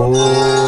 Oh.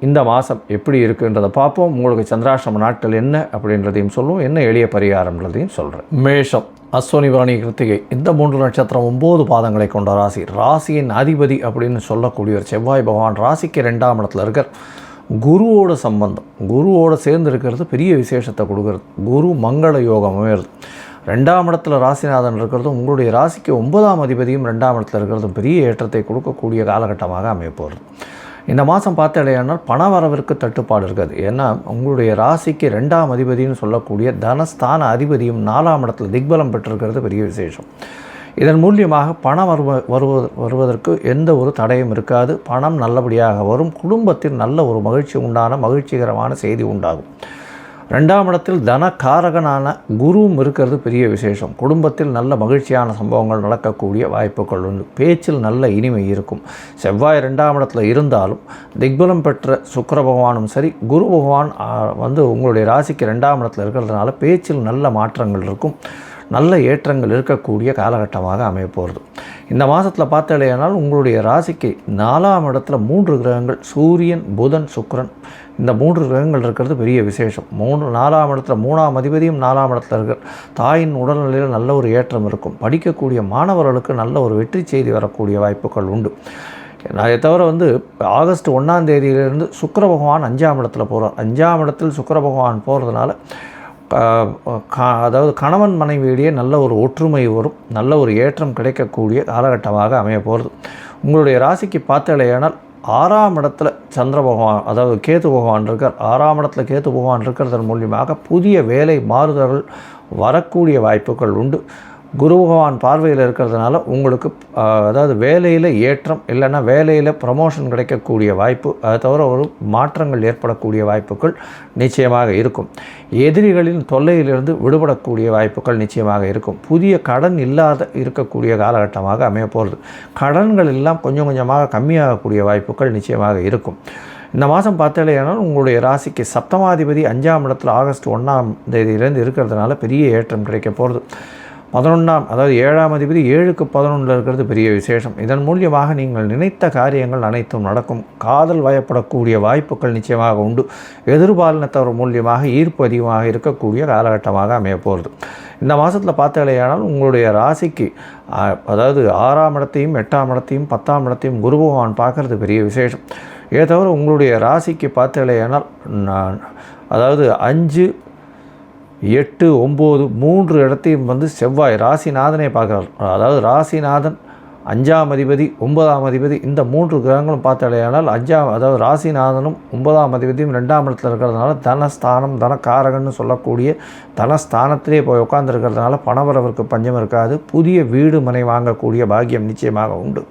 இந்த மாதம் எப்படி இருக்குன்றதை பார்ப்போம். உங்களுக்கு சந்திராசிரம நாட்கள் என்ன அப்படின்றதையும் சொல்லுவோம். என்ன எளிய பரிகாரம்ன்றதையும் சொல்கிறேன் மேஷம் அஸ்வனி வாணி கிருத்திகை இந்த மூன்று நட்சத்திரம் ஒம்பது பாதங்களை கொண்ட ராசி. ராசியின் அதிபதி அப்படின்னு சொல்லக்கூடிய ஒரு செவ்வாய் பகவான் ராசிக்கு ரெண்டாம் இடத்துல இருக்கார். குருவோட சம்பந்தம். குருவோட சேர்ந்து இருக்கிறது பெரிய விசேஷத்தை கொடுக்கறது. குரு மங்கள யோகம் அமையிறது. ரெண்டாம் இடத்துல ராசிநாதன் இருக்கிறதும் உங்களுடைய ராசிக்கு ஒன்பதாம் அதிபதியும் ரெண்டாம் இடத்துல இருக்கிறதும் பெரிய ஏற்றத்தை கொடுக்கக்கூடிய காலகட்டமாக அமையப்போகிறது இந்த மாதம் பார்த்தடையானால் பண வரவிற்கு தட்டுப்பாடு இருக்காது. ஏன்னா உங்களுடைய ராசிக்கு ரெண்டாம் அதிபதினு சொல்லக்கூடிய தனஸ்தான அதிபதியும் நாலாம் இடத்துல திக்பலம் பெற்றிருக்கிறது பெரிய விசேஷம். இதன் மூலியமாக பணம் வருவ வருவ வருவதற்கு எந்த ஒரு தடையும் இருக்காது. பணம் நல்லபடியாக வரும். குடும்பத்தில் நல்ல ஒரு மகிழ்ச்சி உண்டான மகிழ்ச்சிகரமான செய்தி உண்டாகும். ரெண்டாம் இடத்தில் தனக்காரகனான குருவும் இருக்கிறது பெரிய விசேஷம். குடும்பத்தில் நல்ல மகிழ்ச்சியான சம்பவங்கள் நடக்கக்கூடிய வாய்ப்புகள் உண்டு. பேச்சில் நல்ல இனிமை இருக்கும். செவ்வாய் ரெண்டாம் இடத்துல இருந்தாலும் திக்பலம் பெற்ற சுக்கர பகவானும் சரி குரு பகவான் வந்து உங்களுடைய ராசிக்கு ரெண்டாம் இடத்துல இருக்கிறதுனால பேச்சில் நல்ல மாற்றங்கள் இருக்கும். நல்ல ஏற்றங்கள் இருக்கக்கூடிய காலகட்டமாக அமையப்போகிறது இந்த மாதத்தில் பார்த்தாலேயானால் உங்களுடைய ராசிக்கு நாலாம் இடத்துல மூன்று கிரகங்கள் சூரியன் புதன் சுக்கரன். இந்த மூன்று கிரகங்கள் இருக்கிறது பெரிய விசேஷம். மூணு நாலாம் இடத்துல மூணாம் அதிபதியும் நாலாம் இடத்துல இருக்கிற தாயின் உடல்நிலையில் நல்ல ஒரு ஏற்றம் இருக்கும். படிக்கக்கூடிய மாணவர்களுக்கு நல்ல ஒரு வெற்றி செய்தி வரக்கூடிய வாய்ப்புகள் உண்டு. அதை தவிர வந்து ஆகஸ்ட் ஒன்றாம் தேதியிலிருந்து சுக்கர பகவான் அஞ்சாம் இடத்துல போகிறார் அஞ்சாம் இடத்தில் சுக்கர பகவான் போகிறதுனால அதாவது கணவன் மனைவியிடையே நல்ல ஒரு ஒற்றுமை வரும் நல்ல ஒரு ஏற்றம் கிடைக்கக்கூடிய காலகட்டமாக அமைய போகிறது உங்களுடைய ராசிக்கு பார்த்தாலேயானால் ஆறாம் இடத்துல சந்திர பகவான் அதாவது கேத்து பகவான் இருக்கார். ஆறாம் இடத்துல கேத்து பகவான் இருக்கிறதன் மூலியமாக புதிய வேலை மாறுதல்கள் வரக்கூடிய வாய்ப்புகள் உண்டு. குரு பகவான் பார்வையில் இருக்கிறதுனால உங்களுக்கு அதாவது வேலையில் ஏற்றம் இல்லைன்னா வேலையில் ப்ரமோஷன் கிடைக்கக்கூடிய வாய்ப்பு அதை தவிர ஒரு மாற்றங்கள் ஏற்படக்கூடிய வாய்ப்புகள் நிச்சயமாக இருக்கும். எதிரிகளின் தொல்லையிலிருந்து விடுபடக்கூடிய வாய்ப்புகள் நிச்சயமாக இருக்கும். புதிய கடன் இல்லாத இருக்கக்கூடிய காலகட்டமாக அமைய போகிறது கடன்கள் எல்லாம் கொஞ்சம் கொஞ்சமாக கம்மியாகக்கூடிய வாய்ப்புகள் நிச்சயமாக இருக்கும். இந்த மாதம் பார்த்தாலேனால் உங்களுடைய ராசிக்கு சப்தமாதிபதி அஞ்சாம் இடத்துல ஆகஸ்ட் ஒன்றாம் தேதியிலேருந்து இருக்கிறதுனால பெரிய ஏற்றம் கிடைக்க போகிறது பதினொன்றாம் அதாவது ஏழாம் அதிபதி ஏழுக்கு பதினொன்றில் இருக்கிறது பெரிய விசேஷம். இதன் மூலியமாக நீங்கள் நினைத்த காரியங்கள் அனைத்தும் நடக்கும். காதல் வயப்படக்கூடிய வாய்ப்புகள் நிச்சயமாக உண்டு. எதிர்பாலினத்தவர் மூலியமாக ஈர்ப்பு அதிகமாக இருக்கக்கூடிய காலகட்டமாக அமைய போகிறது. இந்த மாதத்தில் பார்த்தாலேயானால் உங்களுடைய ராசிக்கு அதாவது ஆறாம் இடத்தையும் எட்டாம் இடத்தையும் பத்தாம் இடத்தையும் குரு பகவான் பார்க்குறது பெரிய விசேஷம். ஏ தவிர உங்களுடைய ராசிக்கு பார்த்தாலேயானால் அதாவது அஞ்சு எட்டு ஒம்பது மூன்று இடத்தையும் வந்து செவ்வாய் ராசிநாதனை பார்க்குறார். அதாவது ராசிநாதன் அஞ்சாம் அதிபதி ஒன்பதாம் அதிபதி இந்த மூன்று கிரகங்களும் பார்த்தாலேயானால் அஞ்சாம் அதாவது ராசிநாதனும் ஒன்பதாம் அதிபதியும் ரெண்டாம் இடத்துல இருக்கிறதுனால தனஸ்தானம் தனக்காரகன்னு சொல்லக்கூடிய தனஸ்தானத்திலே போய் உட்காந்துருக்கிறதுனால பணவரவருக்கு பஞ்சம் இருக்காது. புதிய வீடு மனை வாங்கக்கூடிய பாக்கியம் நிச்சயமாக உண்டு.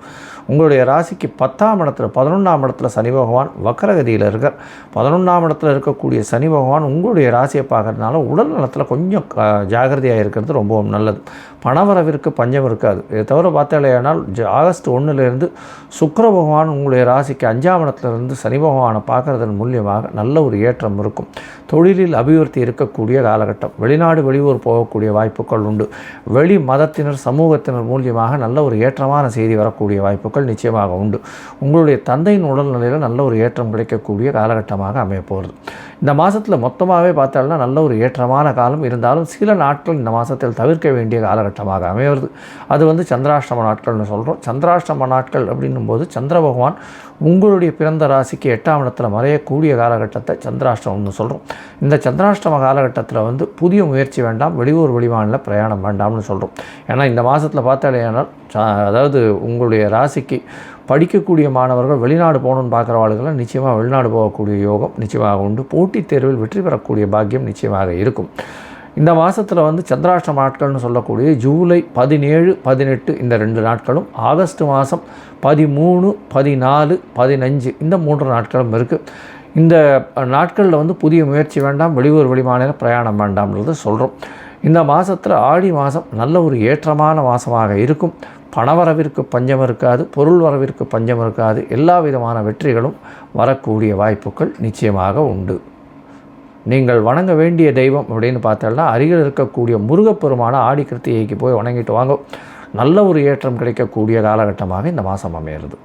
உங்களுடைய ராசிக்கு பத்தாம் இடத்துல பதினொன்றாம் இடத்துல சனி பகவான் வக்கரகதியில் இருக்கார். பதினொன்றாம் இடத்துல இருக்கக்கூடிய சனி பகவான் உங்களுடைய ராசியை பார்க்கறதுனால உடல் நலத்தில் கொஞ்சம் ஜாகிரதையாக இருக்கிறது ரொம்பவும் நல்லது. பணவரவிற்கு பஞ்சம் இருக்காது. இதை தவிர பார்த்தாலேயானால் ஆகஸ்ட் ஒன்றுலேருந்து சுக்கர பகவான் உங்களுடைய ராசிக்கு அஞ்சாம் இடத்துலேருந்து சனி பகவானை பார்க்குறதன் மூலியமாக நல்ல ஒரு ஏற்றம் இருக்கும். தொழிலில் அபிவிருத்தி இருக்கக்கூடிய காலகட்டம். வெளிநாடு வெளியூர் போகக்கூடிய வாய்ப்புகள் உண்டு. வெளி மதத்தினர் சமூகத்தினர் மூலியமாக நல்ல ஒரு ஏற்றமான செய்தி வரக்கூடிய வாய்ப்புகள் நிச்சயமாக உண்டு. உங்களுடைய தந்தையின் உடல்நிலையில் நல்ல ஒரு ஏற்றம் கிடைக்கக்கூடிய காலகட்டமாக அமையப்போகிறது இந்த மாதத்தில் மொத்தமாகவே பார்த்தாலும் நல்ல ஒரு ஏற்றமான காலம் இருந்தாலும் சில நாட்கள் இந்த மாதத்தில் தவிர்க்க வேண்டிய காலகட்டமாக அமையிறது அது வந்து சந்திராஷ்டம நாட்கள்னு சொல்கிறோம் சந்திராஷ்டம நாட்கள் அப்படின்னும் போது சந்திர பகவான் உங்களுடைய பிறந்த ராசிக்கு எட்டாம் இடத்துல மறையக்கூடிய காலகட்டத்தை சந்திராஷ்டமம்னு சொல்கிறோம் இந்த சந்திராஷ்டம காலகட்டத்தில் வந்து புதிய முயற்சி வேண்டாம் வெளியூர் வெளிமாநில பிரயாணம் வேண்டாம்னு சொல்கிறோம் ஏன்னா இந்த மாதத்தில் பார்த்தாலேயானால் அதாவது உங்களுடைய ராசிக்கு படிக்கக்கூடிய மாணவர்கள் வெளிநாடு போகணும்னு பார்க்குறவாளுக்கெல்லாம் நிச்சயமாக வெளிநாடு போகக்கூடிய யோகம் நிச்சயமாக உண்டு. போட்டித் தேர்வில் வெற்றி பெறக்கூடிய பாக்கியம் நிச்சயமாக இருக்கும். இந்த மாதத்தில் வந்து சந்திராஷ்டம நாட்கள்னு சொல்லக்கூடிய ஜூலை பதினேழு பதினெட்டு இந்த ரெண்டு நாட்களும் ஆகஸ்ட் மாதம் பதிமூணு பதினாலு பதினஞ்சு இந்த மூன்று நாட்களும் இருக்குது இந்த நாட்களில் வந்து புதிய முயற்சி வேண்டாம் வெளியூர் வெளிமாநில பிரயாணம் வேண்டாம்ன்றது சொல்கிறோம் இந்த மாதத்தில் ஆடி மாதம் நல்ல ஒரு ஏற்றமான மாதமாக இருக்கும். பணவரவிற்கு பஞ்சம் இருக்காது பொருள் வரவிற்கு பஞ்சம் இருக்காது. எல்லா விதமான வெற்றிகளும் வரக்கூடிய வாய்ப்புகள் நிச்சயமாக உண்டு. நீங்கள் வணங்க வேண்டிய தெய்வம் அப்படின்னு பார்த்தோம்னா அருகில் இருக்கக்கூடிய முருகப்பெருமான ஆடி கிருத்திகைக்கு போய் வணங்கிட்டு வாங்க. நல்ல ஒரு ஏற்றம் கிடைக்கக்கூடிய காலகட்டமாக இந்த மாதம் அமையிறது.